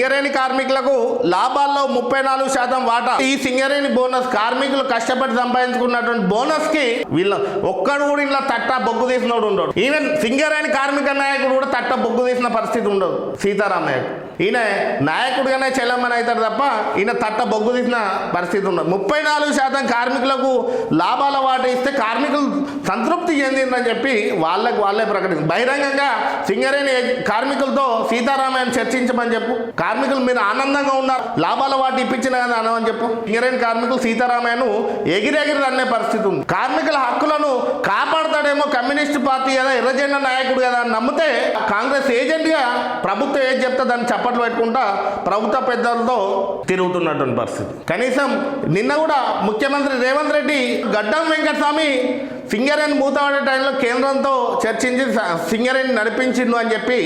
సింగరేణి కార్మికులకు లాభాల్లో ముప్పై నాలుగు శాతం వాటా. ఈ సింగరేణి బోనస్ కార్మికులు కష్టపడి సంపాదించుకున్నటువంటి బోనస్కి వీళ్ళ ఒక్కడు కూడా ఇలా తట్ట బొగ్గు తీసినోడు ఉండడు. ఈవెన్ సింగరేణి కార్మిక నాయకుడు కూడా తట్ట బొగ్గు తీసిన పరిస్థితి ఉండదు. సీతారామయ్య ఈయన నాయకుడిగానే చెల్లమ్మని అవుతాడు తప్ప ఈయన తట్ట బొగ్గు తీసిన పరిస్థితి ఉండదు. ముప్పై నాలుగు శాతం కార్మికులకు లాభాల వాట ఇస్తే కార్మికులు సంతృప్తి చెందిందని చెప్పి వాళ్ళకు వాళ్ళే ప్రకటించారు. బహిరంగంగా సింగరేణి కార్మికులతో సీతారామయ్య చర్చించమని చెప్పు. కార్మికులు మీరు ఆనందంగా ఉన్నారు. లాభాల వాటి ఇప్పించిన కదా చెప్పు. సింగరేణి కార్మికులు సీతారామయ్యను ఎగిరెగిరి అనే పరిస్థితి ఉంది. కార్మికుల హక్కులను కాపాడతాడేమో కమ్యూనిస్ట్ పార్టీ కదా ఎర్రజెండా నాయకుడు కదా అని నమ్మితే కాంగ్రెస్ ఏజెంట్గా ప్రభుత్వం ఏం చెప్తే దాన్ని చప్పట్లు పెట్టుకుంటా ప్రభుత్వ పెద్దలతో తిరుగుతున్నటువంటి పరిస్థితి. కనీసం నిన్న కూడా ముఖ్యమంత్రి రేవంత్ రెడ్డి గడ్డం వెంకటస్వామి సింగరేణి మూతపడే టైంలో కేంద్రంతో చర్చించి స- సింగరేణి నడిపించిండు అని చెప్పి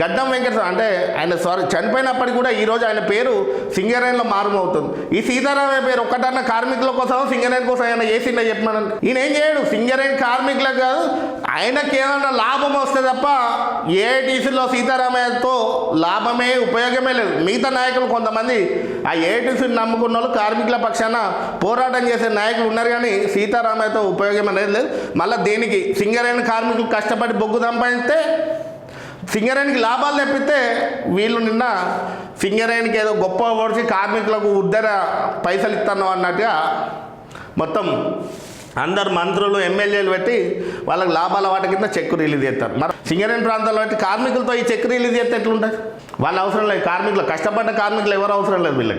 గడ్డం వెంకటస్వామి అంటే ఆయన సారీ చనిపోయినప్పటికీ కూడా ఈరోజు ఆయన పేరు సింగరేణిలో మారుమవుతుంది. ఈ సీతారామయ్య పేరు ఒక్కటన్న కార్మికుల కోసం సింగరేణి కోసం ఆయన చేసిండే చెప్పమనండి ఈయన ఏం చేయడు? సింగరేణి కార్మికులకు కాదు ఆయనకి ఏమన్నా లాభం వస్తే తప్ప ఏఐటీసీలో సీతారామయ్యతో లాభమే ఉపయోగమే లేదు. మిగతా నాయకులు కొంతమంది ఆ ఏటీసీని నమ్ముకున్న వాళ్ళు కార్మికుల పక్షాన పోరాటం చేసే నాయకులు ఉన్నారు కానీ సీతారామయ్యతో ఉపయోగం అనేది లేదు. మళ్ళీ దేనికి? సింగరేణి కార్మికులు కష్టపడి బొగ్గు సంపాదిస్తే సింగరేణికి లాభాలు తెప్పితే వీళ్ళు నిన్న సింగరేణికి ఏదో గొప్ప పొడిచి కార్మికులకు ఉద్దర పైసలు ఇస్తాను అన్నట్టుగా మొత్తం అందరు మంత్రులు ఎమ్మెల్యేలు పెట్టి వాళ్ళకి లాభాల వాటి కింద చెక్కు రిలీజ్ చేస్తారు. మరి సింగరేణి ప్రాంతాల్లో పెట్టి కార్మికులతో ఈ చెక్ రిలీజ్ చేస్తే ఎట్లుంటుంది? వాళ్ళ అవసరం లేదు. కార్మికులు కష్టపడ్డ కార్మికులు ఎవరు అవసరం లేదు వీళ్ళకి.